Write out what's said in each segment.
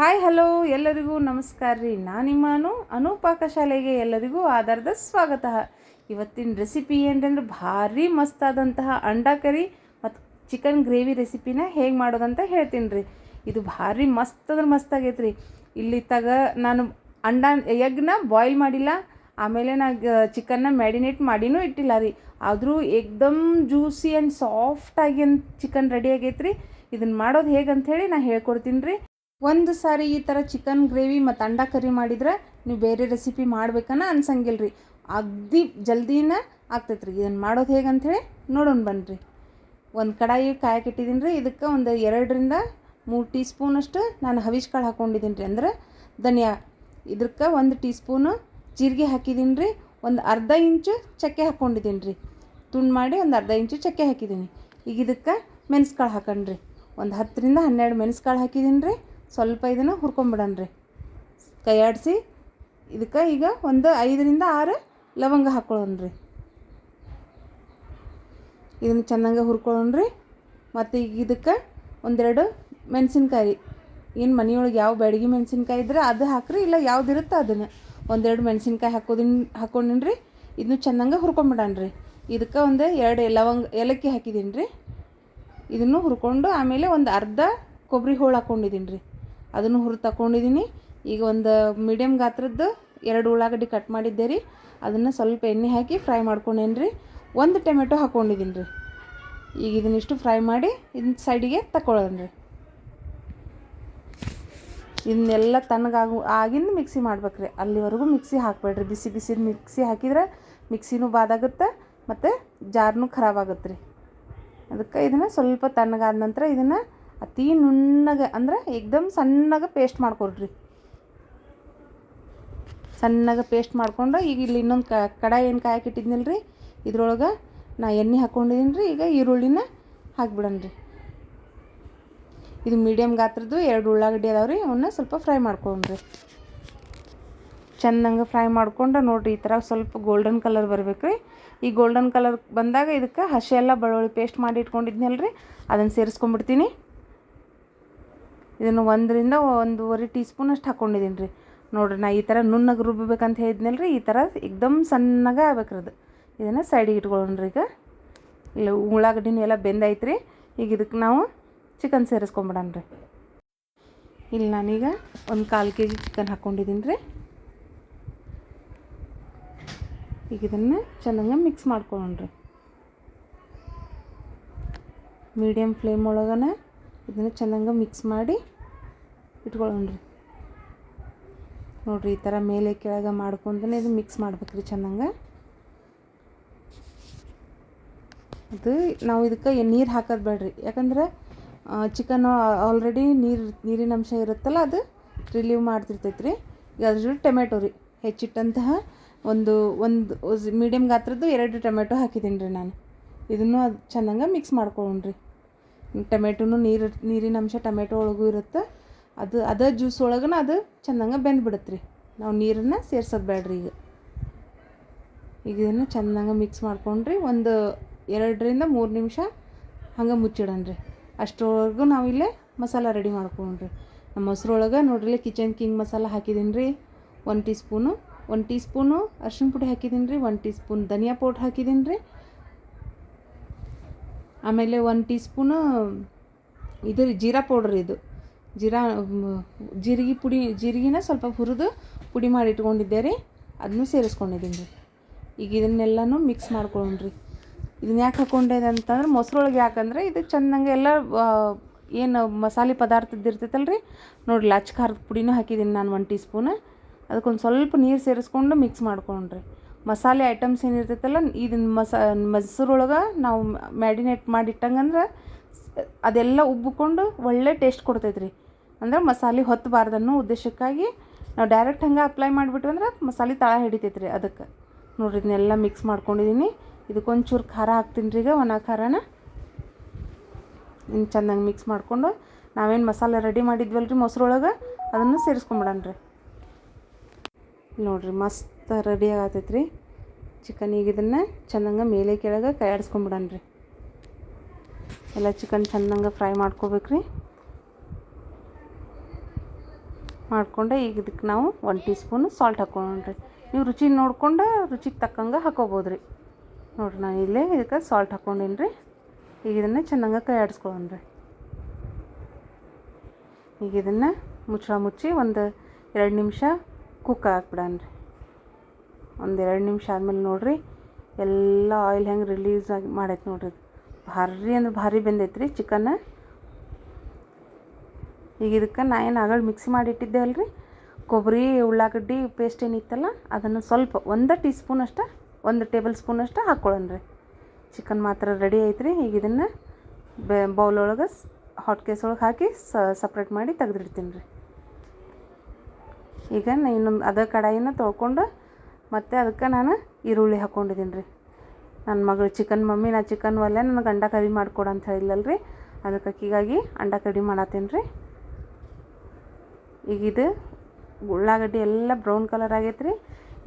Hi, hello, ಎಲ್ಲರಿಗೂ ನಮಸ್ಕಾರ ರೀ. ನಾನು ನಿಮ್ಮ ಅನು ಅನು ಪಾಕಶಾಲೆಗೆ ಎಲ್ಲರಿಗೂ ಆಧಾರದ ಸ್ವಾಗತ. ಇವತ್ತಿನ ರೆಸಿಪಿ ಏನಂದ್ರೆ ಭಾರಿ ಮಸ್ತಾದಂತಹ ಅಂಡಾ ಕರಿ ಮತ್ತು ಚಿಕನ್ ಗ್ರೇವಿ ರೆಸಿಪಿನ ಹೇಗೆ ಮಾಡೋದಂತ ಹೇಳ್ತೀನಿ ರೀ. ಇದು ಭಾರಿ ಮಸ್ತ್ ಅಂದ್ರೆ ಮಸ್ತ್ ಆಗೈತೆ ರೀ. ಇಲ್ಲಿ ತಗ ನಾನು ಅಂಡ, ಎಗ್ನ ಬಾಯ್ಲ್ ಮಾಡಿಲ್ಲ. ಆಮೇಲೆ ನಾ ಚಿಕನ್ನ ಮ್ಯಾರಿನೇಟ್ ಮಾಡಿನೂ ಇಟ್ಟಿಲ್ಲ ರೀ. ಆದರೂ ಏಕ್ದಮ್ ಜ್ಯೂಸಿ ಆ್ಯಂಡ್ ಸಾಫ್ಟಾಗಿ ಚಿಕನ್ ರೆಡಿ ಆಗೈತೆ ರೀ. ಇದನ್ನು ಮಾಡೋದು ಹೇಗೆ ಹೇಳಿ ನಾ ಹೇಳ್ಕೊಡ್ತೀನಿ ರೀ. ಒಂದು ಸಾರಿ ಈ ಥರ ಚಿಕನ್ ಗ್ರೇವಿ ಮತ್ತು ಅಂಡ ಕರಿ ಮಾಡಿದ್ರೆ ನೀವು ಬೇರೆ ರೆಸಿಪಿ ಮಾಡ್ಬೇಕನ್ನ ಅನ್ಸಂಗಿಲ್ಲ ರೀ ಅಗ್ದಿ ಜಲ್ದಿನ ಆಗ್ತೈತೆ ರೀ ಇದನ್ನು ಮಾಡೋದು ಹೇಗೆ ಅಂಥೇಳಿ ನೋಡೋಣ ಬನ್ನಿರಿ ಒಂದು ಕಡಾಯಿ ಕಾಯಕ್ಕೆ ರೀ ಇದಕ್ಕೆ ಒಂದು ಎರಡರಿಂದ ಮೂರು ಟೀ ಸ್ಪೂನಷ್ಟು ನಾನು ಹವಿಶ್ ಕಾಳು ಹಾಕ್ಕೊಂಡಿದ್ದೀನಿ ರೀ ಅಂದ್ರೆ ಧನಿಯಾ ಇದಕ್ಕೆ ಒಂದು ಟೀ ಸ್ಪೂನು ಜೀರಿಗೆ ಹಾಕಿದ್ದೀನಿ ರೀ ಒಂದು ಅರ್ಧ ಇಂಚು ಚಕ್ಕೆ ಹಾಕ್ಕೊಂಡಿದ್ದೀನಿ ರೀ ತುಂಡು ಮಾಡಿ ಒಂದು ಅರ್ಧ ಇಂಚು ಚಕ್ಕೆ ಹಾಕಿದ್ದೀನಿ ಈಗ ಇದಕ್ಕೆ ಮೆಣಸ್ಕಾಳು ಹಾಕೊಂಡ್ರಿ ಒಂದು ಹತ್ತರಿಂದ ಹನ್ನೆರಡು ಮೆಣಸ್ಕಾಳು ಹಾಕಿದ್ದೀನಿ ರೀ ಸ್ವಲ್ಪ ಇದನ್ನು ಹುರ್ಕೊಂಬಿಡೋಣ ರೀ ಕೈಯಾಡಿಸಿ, ಇದಕ್ಕೆ ಈಗ ಒಂದು ಐದರಿಂದ ಆರು ಲವಂಗ ಹಾಕ್ಕೊಳ್ಳೋಣ ರೀ ಇದನ್ನು ಚೆನ್ನಾಗಿ ಹುರ್ಕೊಳ್ಳೋಣ ರೀ ಮತ್ತು ಈಗ ಇದಕ್ಕೆ ಒಂದೆರಡು ಮೆಣಸಿನ್ಕಾಯಿ, ಏನು ಮನೆಯೊಳಗೆ ಯಾವ ಬೆಡಗಿ ಮೆಣಸಿನ್ಕಾಯಿ ಇದ್ರೆ ಅದು ಹಾಕ್ರಿ, ಇಲ್ಲ ಯಾವ್ದು ಇರುತ್ತೆ ಅದನ್ನು. ಒಂದೆರಡು ಮೆಣಸಿನ್ಕಾಯಿ ಹಾಕೋದಿನ್ ಹಾಕೊಂಡಿನ್ ರೀ ಇದನ್ನು ಚೆನ್ನಾಗಿ ಹುರ್ಕೊಂಬಿಡೋಣ ರೀ ಇದಕ್ಕೆ ಒಂದು ಎರಡು ಲವಂಗ, ಏಲಕ್ಕಿ ಹಾಕಿದ್ದೀನಿ ರೀ ಇದನ್ನು ಹುರ್ಕೊಂಡು ಆಮೇಲೆ ಒಂದು ಅರ್ಧ ಕೊಬ್ಬರಿ ಹೋಳು ಹಾಕ್ಕೊಂಡಿದ್ದೀನಿ ರೀ ಅದನ್ನು ಹುರಿದು ತಗೊಂಡಿದ್ದೀನಿ ಈಗ ಒಂದು ಮೀಡಿಯಮ್ ಗಾತ್ರದ್ದು ಎರಡು ಉಳ್ಳಾಗಡ್ಡಿ ಕಟ್ ಮಾಡಿದ್ದೆ ರೀ. ಅದನ್ನು ಸ್ವಲ್ಪ ಎಣ್ಣೆ ಹಾಕಿ ಫ್ರೈ ಮಾಡ್ಕೊಂಡೇನು ರೀ ಒಂದು ಟೊಮೆಟೊ ಹಾಕ್ಕೊಂಡಿದ್ದೀನಿ ರೀ. ಈಗ ಇದನ್ನಿಷ್ಟು ಫ್ರೈ ಮಾಡಿ ಇದನ್ನ ಸೈಡಿಗೆ ತಗೊಳ್ಳೋಣ ರೀ. ಇದನ್ನೆಲ್ಲ ತಣ್ಣಗಾಗು ಆಗಿಂದ ಮಿಕ್ಸಿ ಮಾಡ್ಬೇಕು ರೀ. ಅಲ್ಲಿವರೆಗೂ ಮಿಕ್ಸಿ ಹಾಕ್ಬೇಡ್ರಿ. ಬಿಸಿ ಬಿಸಿ ಮಿಕ್ಸಿ ಹಾಕಿದ್ರೆ ಮಿಕ್ಸಿನೂ ಬಾದಾಗುತ್ತೆ ಮತ್ತು ಜಾರ್ನೂ ಖರಾಬ್ ಆಗುತ್ತೆ ರೀ. ಅದಕ್ಕೆ ಇದನ್ನು ಸ್ವಲ್ಪ ತಣ್ಣಗಾದ ನಂತರ ಇದನ್ನು ಅತಿ ನುಣ್ಣಗೆ, ಅಂದ್ರೆ ಏಕ್ದಮ್ ಸಣ್ಣಗೆ ಪೇಸ್ಟ್ ಮಾಡ್ಕೊಳ್ರಿ. ಸಣ್ಣಗೆ ಪೇಸ್ಟ್ ಮಾಡ್ಕೊಂಡು ಈಗ ಇಲ್ಲಿ ಇನ್ನೊಂದು ಕಡಾಯಿ ಏನು ಕಾಯಕ್ಕೆ ಇಟ್ಟಿದ್ನಲ್ಲ ರೀ ಇದ್ರೊಳಗೆ ನಾ ಎಣ್ಣೆ ಹಾಕ್ಕೊಂಡಿದ್ದೀನಿ ರೀ ಈಗ ಈರುಳ್ಳಿನ ಹಾಕ್ಬಿಡೋಣ ರೀ ಇದು ಮೀಡಿಯಮ್ ಗಾತ್ರದ್ದು ಎರಡು ಉಳ್ಳಾಗಡ್ಡಿ ಅದಾವೆ ರೀ ಅವನ್ನ ಸ್ವಲ್ಪ ಫ್ರೈ ಮಾಡ್ಕೊಂಡ್ರಿ ಚೆನ್ನಾಗಿ ಫ್ರೈ ಮಾಡ್ಕೊಂಡು ನೋಡಿರಿ, ಈ ಥರ ಸ್ವಲ್ಪ ಗೋಲ್ಡನ್ ಕಲರ್ ಬರಬೇಕು ರೀ ಈ ಗೋಲ್ಡನ್ ಕಲರ್ ಬಂದಾಗ ಇದಕ್ಕೆ ಹಸಿ ಎಲ್ಲ ಬೆಳ್ಳುಳ್ಳಿ ಪೇಸ್ಟ್ ಮಾಡಿ ಇಟ್ಕೊಂಡಿದ್ನಲ್ಲ ರೀ ಅದನ್ನು ಸೇರಿಸ್ಕೊಂಡ್ಬಿಡ್ತೀನಿ. ಇದನ್ನು ಒಂದರಿಂದ ಒಂದೂವರೆ ಟೀ ಸ್ಪೂನ್ ಅಷ್ಟು ಹಾಕ್ಕೊಂಡಿದ್ದೀನಿ ರೀ. ನೋಡಿರಿ, ನಾ ಈ ಥರ ನುಣ್ಣಗೆ ರುಬ್ಬಬೇಕಂತ ಹೇಳಿದ್ನಲ್ಲ ರೀ ಈ ಥರ ಎಕ್ದಮ್ ಸಣ್ಣಗೆ ಆಗ್ಬೇಕ್ರಿ ಅದು. ಇದನ್ನು ಸೈಡಿಗೆ ಇಟ್ಕೊಳ್ಳೋಣ ರೀ ಈಗ. ಇಲ್ಲ, ಉಳ್ಳಾಗಡ್ಡಿನೂ ಎಲ್ಲ ಬೆಂದಾಯ್ತು ರೀ ಈಗ ಇದಕ್ಕೆ ನಾವು ಚಿಕನ್ ಸೇರಿಸ್ಕೊಂಬಿಡೋಣ ರೀ. ಇಲ್ಲಿ ನಾನೀಗ ಒಂದು ಕಾಲು ಕೆ ಜಿ ಚಿಕನ್ ಹಾಕ್ಕೊಂಡಿದ್ದೀನಿ ರೀ. ಈಗ ಇದನ್ನು ಚೆನ್ನಾಗಿ ಮಿಕ್ಸ್ ಮಾಡ್ಕೊಳ್ಳೋಣ ರೀ. ಮೀಡಿಯಮ್ ಫ್ಲೇಮ್ ಒಳಗನ ಇದನ್ನು ಚೆನ್ನಾಗಿ ಮಿಕ್ಸ್ ಮಾಡಿ ಇಟ್ಕೊಳ್ಳೋಣ ರೀ. ನೋಡಿರಿ, ಈ ಥರ ಮೇಲೆ ಕೆಳಗೆ ಮಾಡ್ಕೊಂಡೇ ಇದು ಮಿಕ್ಸ್ ಮಾಡ್ಬೇಕ್ರಿ ಚೆನ್ನಾಗ. ಅದು ನಾವು ಇದಕ್ಕೆ ನೀರು ಹಾಕೋದು ಬೇಡ್ರಿ. ಯಾಕಂದ್ರೆ ಚಿಕನ್ ಆಲ್ರೆಡಿ ನೀರು, ನೀರಿನ ಅಂಶ ಇರುತ್ತಲ್ಲ, ಅದು ರಿಲೀವ್ ಮಾಡ್ತಿರ್ತೈತೆ ರೀ. ಈಗ ಅದ್ರ ಜೊತೆ ಟೊಮೆಟೊ ರೀ. ಹೆಚ್ಚಿಟ್ಟಂತಹ ಒಂದು ಒಂದು ಮೀಡಿಯಮ್ ಗಾತ್ರದ್ದು ಎರಡು ಟೊಮೆಟೊ ಹಾಕಿದ್ದೀನಿ ರೀ ನಾನು. ಇದನ್ನು ಅದು ಚೆನ್ನಾಗ ಮಿಕ್ಸ್ ಮಾಡ್ಕೊಳ್ಳೋಣ ರೀ. ಟೊಮೆಟೊನು ನೀರು ನೀರಿನ ಅಂಶ ಟೊಮೆಟೊ ಒಳಗೂ ಇರುತ್ತೆ. ಅದು, ಅದ ಜ್ಯೂಸ್ ಒಳಗನ ಅದು ಚೆನ್ನಾಗಿ ಬೆಂದು ಬಿಡುತ್ತೆ ರೀ ನಾವು ನೀರನ್ನು ಸೇರ್ಸೋದು ಬೇಡ್ರಿ ಈಗ. ಈಗ ಇದನ್ನು ಚೆನ್ನಾಗಿ ಮಿಕ್ಸ್ ಮಾಡ್ಕೊಂಡ್ರಿ ಒಂದು ಎರಡರಿಂದ ಮೂರು ನಿಮಿಷ ಹಂಗೆ ಮುಚ್ಚಿಡೋಣ ರೀ ನಾವು ಇಲ್ಲೇ ಮಸಾಲ ರೆಡಿ ಮಾಡ್ಕೊಂಡ್ರಿ. ನಮ್ಮ ಮೊಸರೊಳಗೆ ನೋಡ್ರಿ ಕಿಚನ್ ಕಿಂಗ್ ಮಸಾಲ ಹಾಕಿದ್ದೀನಿ ರೀ ಒಂದು ಟೀ ಸ್ಪೂನು ಒಂದು ಟೀ ಸ್ಪೂನು ಅರ್ಶಿಣ ಪುಡಿ ಹಾಕಿದ್ದೀನಿ ರೀ ಒಂದು ಟೀ ಸ್ಪೂನ್ ಧನಿಯಾ ಪೌಡ್ರ್ ಹಾಕಿದ್ದೀನಿ ರೀ ಆಮೇಲೆ ಒಂದು ಟೀ ಸ್ಪೂನು ಇದು ಜೀರಾ ಪೌಡ್ರ್ ಇದು. ಜೀರಾ ಜೀರಿಗೆ ಪುಡಿ, ಜೀರಿಗೆನ ಸ್ವಲ್ಪ ಹುರಿದು ಪುಡಿ ಮಾಡಿ ಇಟ್ಕೊಂಡಿದ್ದೆ ರೀ. ಅದನ್ನು ಸೇರಿಸ್ಕೊಂಡಿದ್ದೀನಿ ರೀ. ಈಗ ಇದನ್ನೆಲ್ಲನೂ ಮಿಕ್ಸ್ ಮಾಡ್ಕೊಳ್ಳೋಣ್ರಿ ಇದನ್ನ ಯಾಕೆ ಹಾಕ್ಕೊಂಡೆ ಅಂತಂದ್ರೆ ಮೊಸರೊಳಗೆ ಯಾಕಂದ್ರೆ ಇದು ಚೆನ್ನಾಗಿ ಎಲ್ಲ ಏನು ಮಸಾಲೆ ಪದಾರ್ಥದ್ದು ಇರ್ತೈತಲ್ಲ ರೀ ನೋಡಿರಿ ಅಚ್ಚ ಖಾರದ ಪುಡಿನೂ ಹಾಕಿದ್ದೀನಿ ನಾನು ಒಂದು ಟೀ ಸ್ಪೂನ್ ಅದಕ್ಕೊಂದು ಸ್ವಲ್ಪ ನೀರು ಸೇರಿಸ್ಕೊಂಡು ಮಿಕ್ಸ್ ಮಾಡ್ಕೊಂಡ್ರಿ ಮಸಾಲೆ ಐಟಮ್ಸ್ ಏನಿರ್ತೈತಲ್ಲ ಇದನ್ನ ಮಸಾ, ಮೊಸರೊಳಗೆ ನಾವು ಮ್ಯಾಡಿನೇಟ್ ಮಾಡಿಟ್ಟಂಗಂದ್ರೆ ಅದೆಲ್ಲ ಉಬ್ಬಿಕೊಂಡು ಒಳ್ಳೆ ಟೇಸ್ಟ್ ಕೊಡ್ತೈತೆ ರೀ ಅಂದ್ರೆ ಮಸಾಲೆ ಹೊತ್ತಬಾರ್ದನ್ನೋ ಉದ್ದೇಶಕ್ಕಾಗಿ ನಾವು ಡೈರೆಕ್ಟ್ ಹಂಗೆ ಅಪ್ಲೈ ಮಾಡಿಬಿಟ್ವಿ ಅಂದ್ರೆ ಮಸಾಲೆ ತಳ ಹಿಡಿತೈತೆ ರೀ ಅದಕ್ಕೆ. ನೋಡ್ರಿ ಇದನ್ನೆಲ್ಲ ಮಿಕ್ಸ್ ಮಾಡ್ಕೊಂಡಿದ್ದೀನಿ ಇದಕ್ಕೊಂಚೂರು ಖಾರ ಹಾಕ್ತೀನಿ ರೀ ಈಗ ಒಣ ಖಾರನ. ಇನ್ನು ಚೆನ್ನಾಗಿ ಮಿಕ್ಸ್ ಮಾಡಿಕೊಂಡು ನಾವೇನು ಮಸಾಲೆ ರೆಡಿ ಮಾಡಿದ್ವಲ್ಲ ರೀ ಮೊಸರೊಳಗೆ, ಅದನ್ನು ಸೇರಿಸ್ಕೊಂಬಿಡೋಣ ರೀ ನೋಡಿರಿ ಮಸ್ತ್ ರೆಡಿ ಆಗತೈತೆ ರೀ ಚಿಕನ್ ಈಗ ಇದನ್ನು ಚೆನ್ನಾಗಿ ಮೇಲೆ ಕೆಳಗೆ ಕೈ ರೀ ಎಲ್ಲ ಚಿಕನ್ ಚೆನ್ನಾಗಿ ಫ್ರೈ ಮಾಡ್ಕೋಬೇಕು ರೀ ಮಾಡಿಕೊಂಡೆ ಈಗ ಇದಕ್ಕೆ ನಾವು ಒನ್ ಟೀ ಸ್ಪೂನ್ ಸಾಲ್ಟ್ ಹಾಕ್ಕೊಂಡ್ರಿ ನೀವು ರುಚಿ ನೋಡ್ಕೊಂಡು ರುಚಿಗೆ ತಕ್ಕಂಗೆ ಹಾಕೋಬೋದು ರೀ ನೋಡಿರಿ ನಾನು ಇಲ್ಲೇ ಇದಕ್ಕೆ ಸಾಲ್ಟ್ ಹಾಕ್ಕೊಂಡೀನಿ ರೀ ಈಗ ಇದನ್ನು ಚೆನ್ನಾಗಿ ಕೈ ಆಡಿಸ್ಕೊಳ್ಳೋಣ್ರಿ ಈಗ ಇದನ್ನು ಮುಚ್ಚಳ ಮುಚ್ಚಿ ಒಂದು ಎರಡು ನಿಮಿಷ ಕುಕ್ ಹಾಕ್ಬಿಡಣ್ರಿ ಒಂದು ಎರಡು ನಿಮಿಷ ಆದಮೇಲೆ ನೋಡಿರಿ ಎಲ್ಲ ಆಯಿಲ್ ಹೆಂಗೆ ರಿಲೀಸ್ ಆಗಿ ಮಾಡೈತೆ ನೋಡ್ರಿ. ಭಾರಿ ಅಂದ್ರೆ ಭಾರಿ ಬೆಂದೈತ್ರಿ ಚಿಕನ್ ಈಗ ಇದಕ್ಕೆ ನಾ ಏನು ಆಗಳು ಮಿಕ್ಸಿ ಮಾಡಿ ಇಟ್ಟಿದ್ದೆ ಅಲ್ರಿ? ಕೊಬ್ಬರಿ, ಉಳ್ಳಾಗಡ್ಡಿ ಪೇಸ್ಟ್ ಏನಿತ್ತಲ್ಲ ಅದನ್ನು ಸ್ವಲ್ಪ ಒಂದು ಟೀ ಸ್ಪೂನ್ ಅಷ್ಟ, ಒಂದು ಟೇಬಲ್ ಸ್ಪೂನ್ ಅಷ್ಟ ಹಾಕ್ಕೊಳ್ಳೋಣ್ರಿ ಚಿಕನ್ ಮಾತ್ರ ರೆಡಿ ಐತ್ರಿ. ಈಗ ಇದನ್ನು ಬೌಲ್ ಒಳಗೆ ಹಾಟ್ ಕೇಸ್ ಒಳಗೆ ಹಾಕಿ ಸಪ್ರೇಟ್ ಮಾಡಿ ತೆಗೆದಿಡ್ತೀನಿ ರೀ ಈಗ ನಾ ಇನ್ನೊಂದು ಅದ ಕಡಾಯಿನ ತೊಳ್ಕೊಂಡು ಮತ್ತು ಅದಕ್ಕೆ ನಾನು ಈರುಳ್ಳಿ ಹಾಕ್ಕೊಂಡಿದ್ದೀನಿ ರೀ. ನನ್ನ ಮಗಳು ಚಿಕನ್, ಮಮ್ಮಿ, ನಾ ಚಿಕನ್ ಒಲ್ಲೆ ನನಗೆ ಅಂಡ ಕರಿ ಮಾಡಿಕೊಡು ಅಂತ ಹೇಳಿಲ್ಲಲ್ಲ ರೀ. ಅದಕ್ಕೆ ಅಕ್ಕಿಗಾಗಿ ಅಂಡ ಕಡಿ ಮಾಡತ್ತೀನಿ ರೀ. ಈಗ ಇದು ಉಳ್ಳಾಗಡ್ಡಿ ಎಲ್ಲ ಬ್ರೌನ್ ಕಲರ್ ಆಗೈತೆ ರೀ.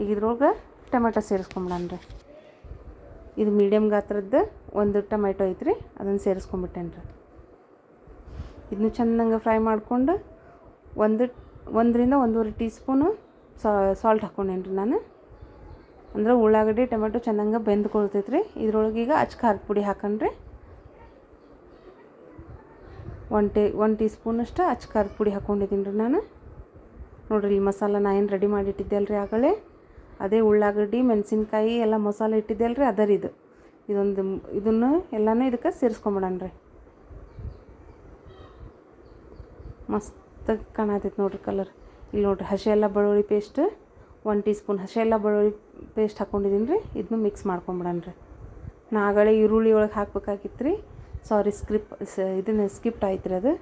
ಈಗ ಇದ್ರೊಳಗೆ ಟೊಮೆಟೊ ಸೇರಿಸ್ಕೊಂಬಿಡಣ ರೀ. ಇದು ಮೀಡಿಯಮ್ ಗಾತ್ರದ್ದು ಒಂದು ಟೊಮೆಟೊ ಐತ್ರಿ ಅದನ್ನು ಸೇರಿಸ್ಕೊಂಬಿಟ್ಟೇನೆ ರೀ. ಇದನ್ನು ಚೆನ್ನಾಗಿ ಫ್ರೈ ಮಾಡಿಕೊಂಡು ಒಂದು, ಒಂದರಿಂದ ಒಂದೂವರೆ ಟೀ ಸ್ಪೂನು ಸಾಲ್ಟ್ ಹಾಕ್ಕೊಂಡೇನಿ ರೀ ನಾನು. ಅಂದ್ರೆ ಉಳ್ಳಾಗಡ್ಡಿ, ಟೊಮೆಟೊ ಚೆನ್ನಾಗಿ ಬೆಂದ್ಕೊಳ್ತೈತೆ ರೀ ಇದ್ರೊಳಗೆ ಈಗ ಅಚ್ಚ ಖಾರದ ಪುಡಿ ಹಾಕಣ್ರಿ. ಒನ್ ಟೇ ಒನ್ ಟೀ ಸ್ಪೂನಷ್ಟು ಅಚ್ಚ ಖಾರದ ಪುಡಿ ಹಾಕ್ಕೊಂಡಿದ್ದೀನಿ ರೀ ನಾನು. ನೋಡಿರಿ, ಇಲ್ಲಿ ಮಸಾಲ ನಾ ಏನು ರೆಡಿ ಮಾಡಿ ಇಟ್ಟಿದ್ದೆ ಅಲ್ರಿ ಆಗಲೇ. ಅದೇ ಉಳ್ಳಾಗಡ್ಡಿ, ಮೆಣಸಿನ್ಕಾಯಿ ಎಲ್ಲ ಮಸಾಲೆ ಇಟ್ಟಿದ್ದೆ ಅಲ್ರಿ ಅದರ ಇದು. ಇದೊಂದು, ಇದನ್ನು ಎಲ್ಲನೂ ಇದಕ್ಕೆ ಸೇರಿಸ್ಕೊಂಬಿಡೋಣ ರೀ. ಮಸ್ತ್ ಕಾಣತೈತೆ ನೋಡ್ರಿ ಕಲರ್ ಇಲ್ಲಿ ನೋಡ್ರಿ, ಹಸಿ ಎಲ್ಲ ಬೆಳ್ಳುಳ್ಳಿ ಪೇಸ್ಟ್ ಒನ್ ಟೀ ಸ್ಪೂನ್ ಹಸಿ ಎಲ್ಲ ಬೆಳ್ಳುಳ್ಳಿ ಪೇಸ್ಟ್ ಹಾಕ್ಕೊಂಡಿದ್ದೀನಿ ರೀ. ಇದನ್ನು ಮಿಕ್ಸ್ ಮಾಡ್ಕೊಂಬಿಡೋಣ ರೀ. ನಾ ಆಗಲೇ ಈರುಳ್ಳಿ ಒಳಗೆ ಹಾಕ್ಬೇಕಾಗಿತ್ತು ರೀ. ಸಾರಿ ಸ್ಕ್ರಿಪ್ ಸ, ಇದನ್ನು ಸ್ಕಿಪ್ಟ್ ಆಯ್ತು ರೀ ಅದು.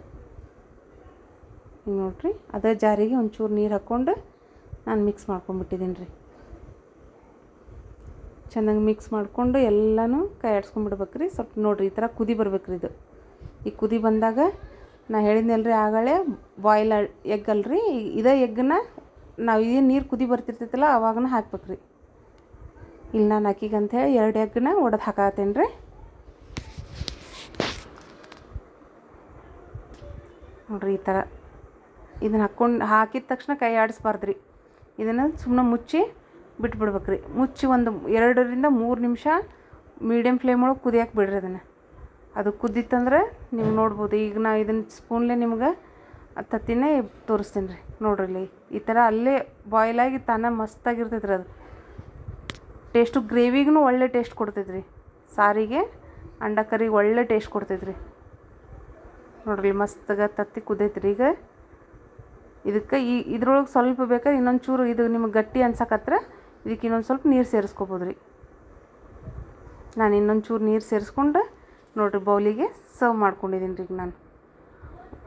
ನೋಡ್ರಿ, ಅದೇ ಜಾರಿಗೆ ಒಂಚೂರು ನೀರು ಹಾಕ್ಕೊಂಡು ನಾನು ಮಿಕ್ಸ್ ಮಾಡ್ಕೊಂಬಿಟ್ಟಿದ್ದೀನಿ ರೀ. ಚೆನ್ನಾಗಿ ಮಿಕ್ಸ್ ಮಾಡಿಕೊಂಡು ಎಲ್ಲನೂ ಕೈ ಆಡ್ಸ್ಕೊಂಬಿಡ್ಬೇಕು ರೀ. ಸ್ವಲ್ಪ ನೋಡಿರಿ, ಈ ಥರ ಕುದಿ ಬರ್ಬೇಕು ರೀ ಇದು. ಈ ಕುದಿ ಬಂದಾಗ ನಾ ಹೇಳಿದ್ನಲ್ರಿ, ಆಗಲೇ ಬಾಯ್ಲ್ ಎಗ್ ಅಲ್ರಿ. ಇದೇ ಎಗ್ಗನ್ನ ನಾವು ಏನು ನೀರು ಕುದಿ ಬರ್ತಿರ್ತೈತಲ್ಲ, ಅವಾಗನ ಹಾಕ್ಬೇಕು ರೀ ಇಲ್ಲಿ ನಾನು ಅಕ್ಕಿಗೆ ಹೇಳಿ ಎರಡು ಎಗ್ಗನ್ನ ಒಡೆದು ಹಾಕತ್ತೇನೆ ರೀ ನೋಡ್ರಿ ಈ ಥರ ಇದನ್ನು ಹಾಕ್ಕೊಂಡು ಹಾಕಿದ ತಕ್ಷಣ ಕೈ ಆಡಿಸ್ಬಾರ್ದು ರೀ ಇದನ್ನು ಸುಮ್ಮನೆ ಮುಚ್ಚಿ ಬಿಟ್ಬಿಡ್ಬೇಕು ರೀ ಮುಚ್ಚಿ ಒಂದು ಎರಡರಿಂದ ಮೂರು ನಿಮಿಷ ಮೀಡಿಯಮ್ ಫ್ಲೇಮ್ ಒಳಗೆ ಕುದಿಯಕ್ಕೆ ಬಿಡ್ರಿ ಅದನ್ನು. ಅದು ಕುದ್ದಿತ್ತಂದ್ರೆ ನೀವು ನೋಡ್ಬೋದು. ಈಗ ನಾ ಇದನ್ನು ಸ್ಪೂನ್ಲೆ ನಿಮ್ಗೆ ತತ್ತಿನೇ ತೋರಿಸ್ತೀನಿ ರೀ. ನೋಡ್ರಿ ಇಲ್ಲಿ ಈ ಥರ ಅಲ್ಲೇ ಬಾಯ್ಲ್ ಆಗಿ ತಾನೇ ಮಸ್ತಾಗಿರ್ತೈತ್ರಿ ಅದು. ಟೇಸ್ಟು ಗ್ರೇವಿಗೂ ಒಳ್ಳೆ ಟೇಸ್ಟ್ ಕೊಡ್ತೈತೆ ರೀ ಸಾರಿಗೆ, ಅಂಡ ಕರಿಗೆ ಒಳ್ಳೆ ಟೇಸ್ಟ್ ಕೊಡ್ತೈತೆ ರೀ ನೋಡ್ರಿ ಮಸ್ತಾಗ ತತ್ತಿ ಕುದೈತೆ ರೀ ಈಗ. ಇದಕ್ಕೆ ಈ ಇದ್ರೊಳಗೆ ಸ್ವಲ್ಪ ಬೇಕಾದ್ರೆ ಇನ್ನೊಂದು ಚೂರು ಇದು ನಿಮಗೆ ಗಟ್ಟಿ ಅನ್ಸಕತ್ರ ಇದಕ್ಕೆ ಇನ್ನೊಂದು ಸ್ವಲ್ಪ ನೀರು ಸೇರಿಸ್ಕೊಬೋದು ರೀ ನಾನು ಇನ್ನೊಂದು ಚೂರು ನೀರು ಸೇರಿಸ್ಕೊಂಡು ನೋಡ್ರಿ ಬೌಲಿಗೆ ಸರ್ವ್ ಮಾಡ್ಕೊಂಡಿದ್ದೀನಿ ರೀ ನಾನು.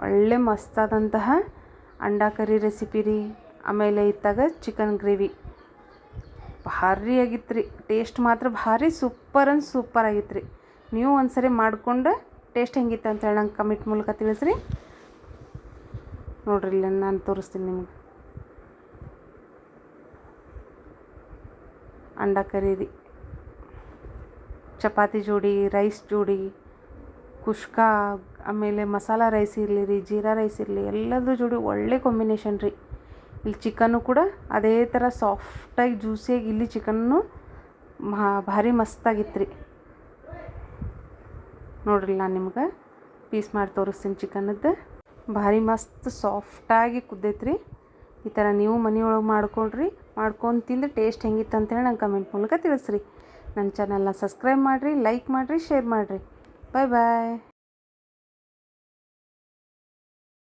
ಒಳ್ಳೆ ಮಸ್ತಾದಂತಹ ಅಂಡಾ ಕರಿ ರೆಸಿಪಿ ರೀ, ಆಮೇಲೆ ಇತ್ತಾಗ ಚಿಕನ್ ಗ್ರೇವಿ ಭಾರಿ ಆಗಿತ್ತು ರೀ ಟೇಸ್ಟ್ ಮಾತ್ರ ಭಾರಿ ಸೂಪರ್ ಅಂದ್ ಸೂಪರ್ ಆಗಿತ್ತು ರೀ ನೀವು ಒಂದು ಸರಿ ಮಾಡಿಕೊಂಡು ಟೇಸ್ಟ್ ಹೆಂಗಿತ್ತು ಅಂತೇಳಿ ನಂಗೆ ಕಮೆಂಟ್ ಮೂಲಕ ತಿಳಿಸ್ರಿ. ನೋಡ್ರಿ ಇಲ್ಲ ನಾನು ತೋರಿಸ್ತೀನಿ ನಿಮ್ಗೆ. ಅಂಡ ಕರಿ ಚಪಾತಿ ಜೋಡಿ ರೈಸ್ ಜೋಡಿ ಕುಷ್ಕ, ಆಮೇಲೆ ಮಸಾಲ ರೈಸ್ ಇರಲಿ ರೀ, ಜೀರಾ ರೈಸ್ ಇರಲಿ, ಎಲ್ಲದ್ರ ಜೋಡಿ ಒಳ್ಳೆ ಕಾಂಬಿನೇಷನ್ ರೀ. ಇಲ್ಲಿ ಚಿಕನ್ನು ಕೂಡ ಅದೇ ಥರ ಸಾಫ್ಟಾಗಿ ಜ್ಯೂಸಿಯಾಗಿ ಇಲ್ಲಿ ಚಿಕನ್ನು ಮಾ, ಭಾರಿ ಮಸ್ತಾಗಿತ್ತು ರೀ. ನೋಡ್ರಿ ನಾನು ನಿಮ್ಗೆ ಪೀಸ್ ಮಾಡಿ ತೋರಿಸ್ತೀನಿ ಚಿಕನದ್ದು ಭಾರಿ ಮಸ್ತ್ ಸಾಫ್ಟಾಗಿ ಕುದ್ದೈತೆ ರೀ. ಈ ಥರ ನೀವು ಮನೆಯೊಳಗೆ ಮಾಡ್ಕೊಳ್ರಿ ಮಾಡ್ಕೊಂಡು ತಿಂದು ಟೇಸ್ಟ್ ಹೆಂಗಿತ್ತು ಅಂತೇಳಿ ನಂಗೆ ಕಮೆಂಟ್ ಮೂಲಕ ತಿಳಿಸ್ರಿ. ನನ್ನ ಚಾನಲ್ನ ಸಬ್ಸ್ಕ್ರೈಬ್ ಮಾಡಿರಿ ಲೈಕ್ ಮಾಡಿರಿ ಶೇರ್ ಮಾಡಿರಿ. Bye bye.